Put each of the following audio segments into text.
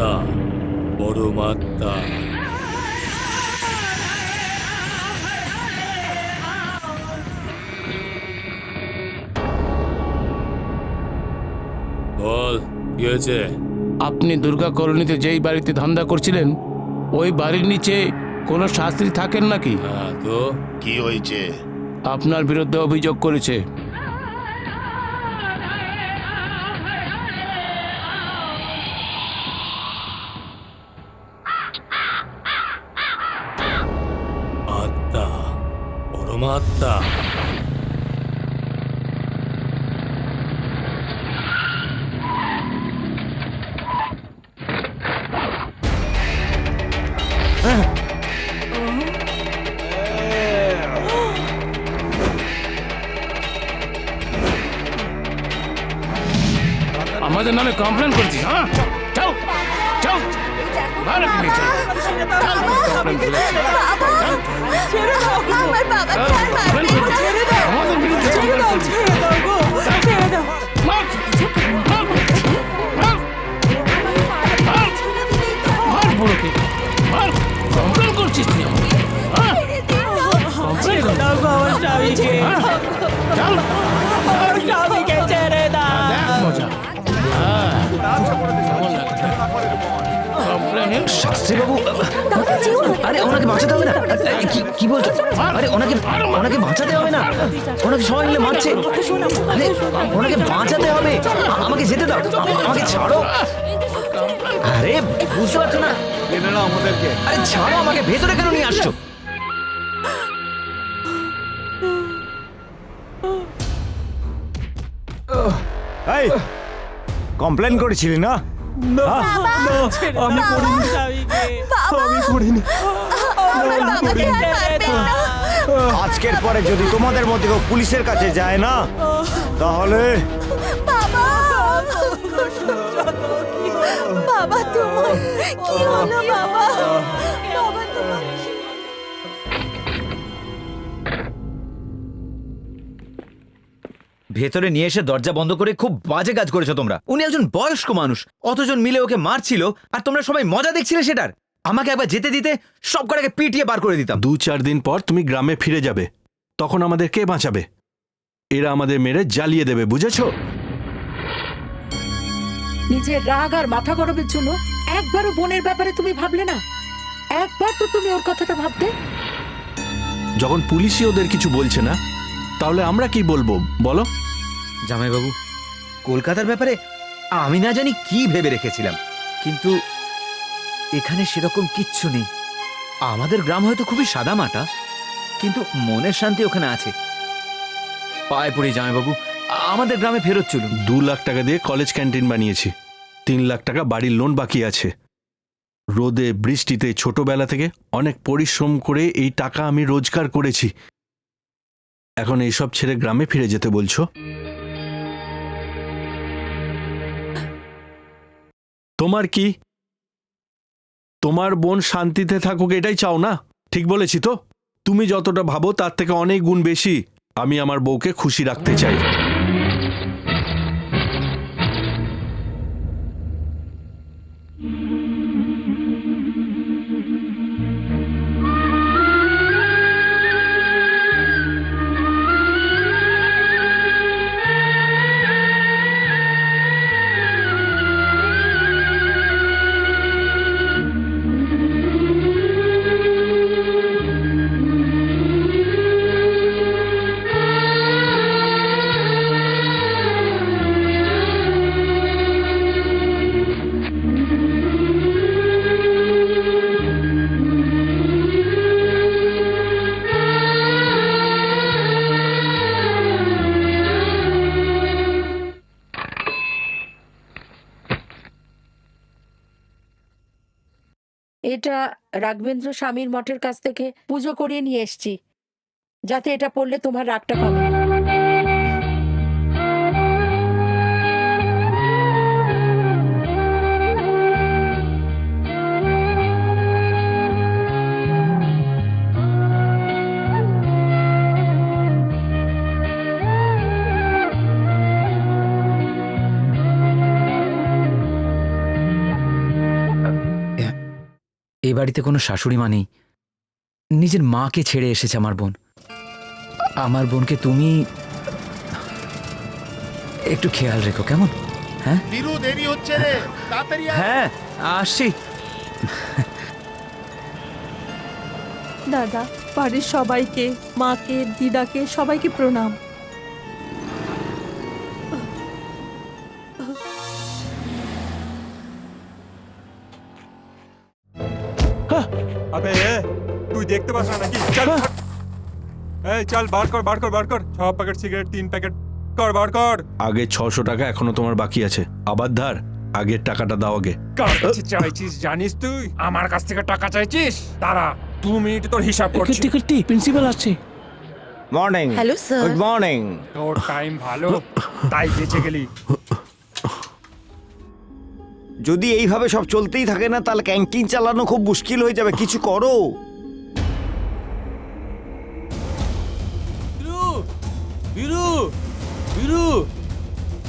আত্মা বল কি হয়েছে? আপনি দুর্গা কলোনিতে যেই বাড়িতে ধান্দা করছিলেন ওই বাড়ির নিচে কোনো শাস্ত্রী থাকেন নাকি? হ্যাঁ তো? কি হয়েছে? আপনার বিরুদ্ধে অভিযোগ করেছে। পরমাত্মা আমাদের নামে কমপ্লেন করছিস হ্যাঁ যাও যাও ভালো কি নিচে কমপ্লেন করেছিস আমার বাবা কমপ্লেন করেছিস আমাদের বিরুদ্ধে কমপ্লেন করছিস মার! মার! মার! মার! মার বুড়োকে মার কমপ্লেন করছিস কমপ্লেন করছিস আমার স্বামীকে হ্যাঁ? চল আমার স্বামীকে ছেড়ে দাও মজা হ্যাঁ কেমন লাগছে কমপ্লেনের শাস্ত্রীবাবু আরে ওনাকে বাঁচাতে হবে না। কি কি বলছো? আরে ওনাকে ওনাকে বাঁচাতে হবে না। ওনাকে সবাই মিলে মারছে। আরে ওনাকে বাঁচাতে হবে। আমাকে যেতে দাও। আমাকে ছাড়ো। আরে বুঝতে পারছ না। আমাদেরকে। আরে ছাড়ো আমাকে। ভেতরে কেন নিয়ে আসছো? এই কমপ্লেন করেছিলি না? হ্যাঁ? আমি করিনি আমি করিনি আমার বাবাকে আর মারবেন না। আজকের পরে যদি তোমাদের মধ্যে কেউ পুলিশের কাছে যায় না তাহলে বাবা! বাবা তোমার কি হলো বাবা? ভেতরে নিয়ে এসে দরজা বন্ধ করে খুব বাজে কাজ করেছ তোমরা। উনি একজন বয়স্ক মানুষ অতজন মিলে ওকে মারছিল আর তোমরা সবাই মজা দেখছিলে সেটার। আমাকে একবার যেতে দিতে সব কটাকে পিটিয়ে বার করে দিতাম। দু চার দিন পর তুমি গ্রামে ফিরে যাবে। তখন আমাদের কে বাঁচাবে? এরা আমাদের মেরে জ্বালিয়ে দেবে বুঝেছ? নিজের রাগ আর মাথা গরমের জন্য একবারও বোনের ব্যাপারে তুমি ভাবলে না? একবার তো তুমি ওর কথাটা ভাবতে। যখন পুলিশই ওদের কিছু বলছে না তাহলে আমরা কি বলব বলো? জামাইবাবু, কলকাতার ব্যাপারে আমি না জানি কি ভেবে রেখেছিলাম, কিন্তু এখানে সেরকম কিচ্ছু নেই। আমাদের গ্রাম হয়তো খুবই সাদামাটা, কিন্তু মনের শান্তি ওখানে আছে। পায়ে পড়ি জামাইবাবু, আমাদের গ্রামে ফেরত চলুন। দু লাখ টাকা দিয়ে কলেজ ক্যান্টিন বানিয়েছি, তিন লাখ টাকা বাড়ির লোন বাকি আছে। রোদে, বৃষ্টিতে, ছোটবেলা থেকে অনেক পরিশ্রম করে এই টাকা আমি রোজগার করেছি। এখন এইসব ছেড়ে গ্রামে ফিরে যেতে বলছো? তোমার কি? তোমার বোন শান্তিতে থাকুক, এটাই চাও না? ঠিক বলেছি তো? তুমি যতটা ভাবো, তার থেকে অনেক গুণ বেশি আমি আমার বউকে খুশি রাখতে চাই। এটা রাঘবেন্দ্র স্বামীর মঠের কাছ থেকে পুজো করিয়ে নিয়ে এসছি, যাতে এটা পড়লে তোমার রাগটা কমে। বাড়িতে কোনো শাশুড়ি মা নেই। নিজের মাকে ছেড়ে এসেছে আমার বোন। আমার বোনকে তুমি একটু খেয়াল রেখো কেমন? হ্যাঁ? বিরু দেরি হচ্ছে রে। তাড়াতাড়ি হ্যাঁ আসছি। দাদা বাড়ির সবাইকে মাকে দিদাকে সবাইকে প্রণাম। দেখতে পাস না নাকি? চল এই চল বার কর বার কর বার কর। ছ প্যাকেট সিগারেট তিন প্যাকেট কর বার কর। আগে ছশো টাকা এখনও তোমার বাকি আছে। আবার ধার আগের টাকাটা দাও আগে। কার কাছে চাইছিস জানিস তুই? আমার কাছ থেকে টাকা চাইছিস? তারা দু মিনিট তোর হিসাব করছি। কীর্তি কীর্তি প্রিন্সিপাল আসছে। Morning hello sir good morning তোর টাইম ভালো তাই বেঁচে গেলি। যদি এইভাবে সব চলতেই থাকে না তাহলে ক্যান্টিন চালানো খুব মুশকিল হয়ে যাবে। কিছু করো। বীরু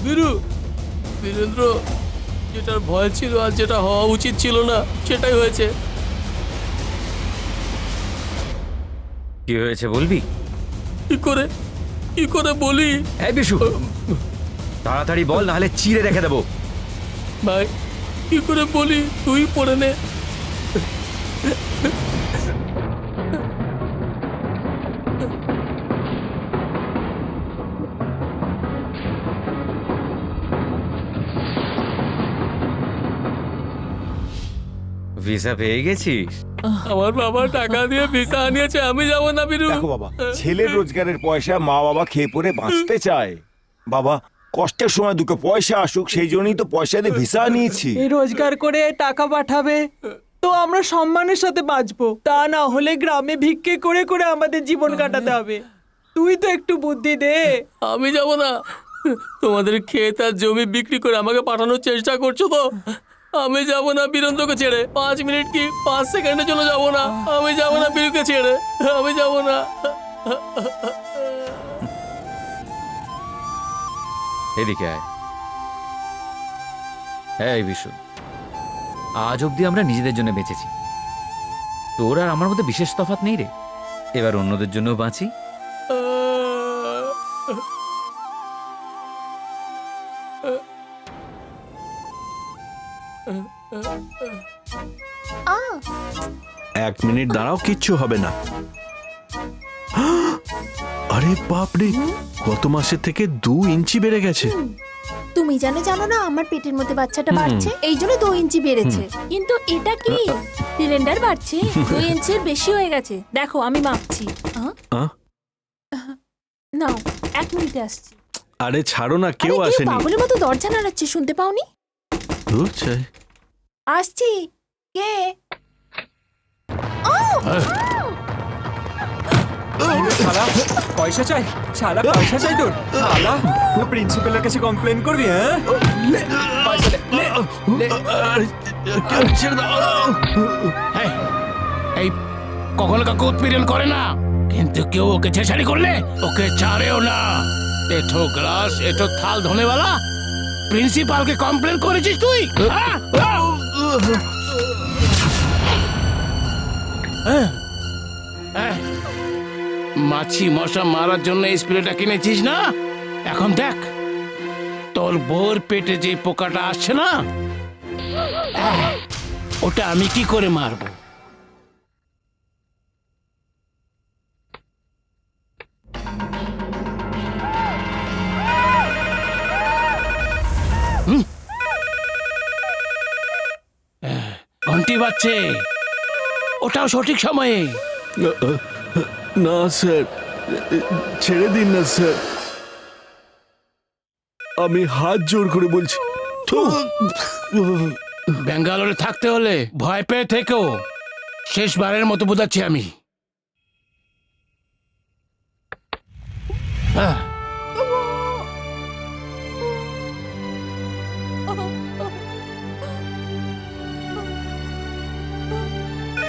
বীরু বীরেন্দ্র যেটার ভয় ছিল আর যেটা হওয়া উচিত ছিল না সেটাই হয়েছে। কি হয়েছে বলবি? কি করে কি করে বলি? হ্যাঁ বিশু তাড়াতাড়ি বল নাহলে চিড়ে রেখে দেবো। ভাই কি করে বলি? তুই পড়ে নে। ভিসা পেয়ে গেছিস আমার বাবা টাকা দিয়ে ভিসা আনিয়েছে আমি যাব না বীরু। দেখো বাবা ছেলের রোজগারের পয়সা মা বাবা খেয়ে পরে বাঁচতে চায়। বাবা কষ্টের সময় দুটো পয়সা আসুক সেই জন্যই তো পয়সা দিয়ে ভিসা নিয়েছি এই রোজগার করে টাকা পাঠাবে তো আমরা সম্মানের সাথে বাঁচবো। তা না হলে গ্রামে ভিক্ষে করে করে আমাদের জীবন কাটাতে হবে। তুই তো একটু বুদ্ধি দে। আমি যাব না। তোমাদের ক্ষেত আর জমি বিক্রি করে আমাকে পাঠানোর চেষ্টা করছ তো? আমি যাব না বীরেন্দ্রকে ছেড়ে। পাঁচ মিনিট কি পাঁচ সেকেন্ডের জন্য যাব না? আমি যাব না বীরকে ছেড়ে। আমি যাব না। এদিকে আয়। এই বিশু, আজ অবধি আমরা নিজেদের জন্য বেঁচেছি। তোর আর আমার মধ্যে বিশেষ তফাৎ নেই রে। এবার অন্যদের জন্য বাঁচি। এক মিনিট দাঁড়াও কিচ্ছু হবে না। আরে বাপরে গত মাসের থেকে দু ইঞ্চি বেড়ে গেছে। তুমি জানো জানো না আমার পেটের মধ্যে বাচ্চাটা বাড়ছে এই জন্য দু ইঞ্চি বেড়েছে। কিন্তু এটা কি? সিলিন্ডার বাড়ছে দুই ইঞ্চির বেশি হয়ে গেছে। দেখো আমি মাপছি? নাও এক মিনিটে আসছি। আরে ছাড়ো না কেউ আসেনি। পাগলের মতো দরজা নাড়াচ্ছে শুনতে পাওনি? আসছি। কে? শালা পয়সা চাই শালা পয়সা চাই তোর। শালা তুই প্রিন্সিপালের কাছে কমপ্লেন করবি হ্যাঁ? এই, কখনো কাউকে উৎপীড়ন করে না। কিন্তু কেউ ওকে ছেছাড়ি করলে ওকে ছাড়েও না। এঠো গ্লাস এঠো থাল ধনেওয়ালা। প্রিন্সিপালকে কমপ্লেন করেছিস তুই হ্যাঁ? মাছি মশা মারার জন্য এই স্প্রেটা কিনেছিস না? এখন দেখ, তোর বোর পেটে যে পোকাটা আসছে না, ওটা আমি কি করে মারবো? ঘন্টি বাজছে। ওটাও সঠিক সময়ে। না স্যার। ছেড়ে দিন না স্যার। আমি হাত জোর করে বলছি ব্যাঙ্গালোরে থাকতে হলে ভয় পেয়ে থেকেও শেষবারের মতো বোঝাচ্ছি আমি। হ্যাঁ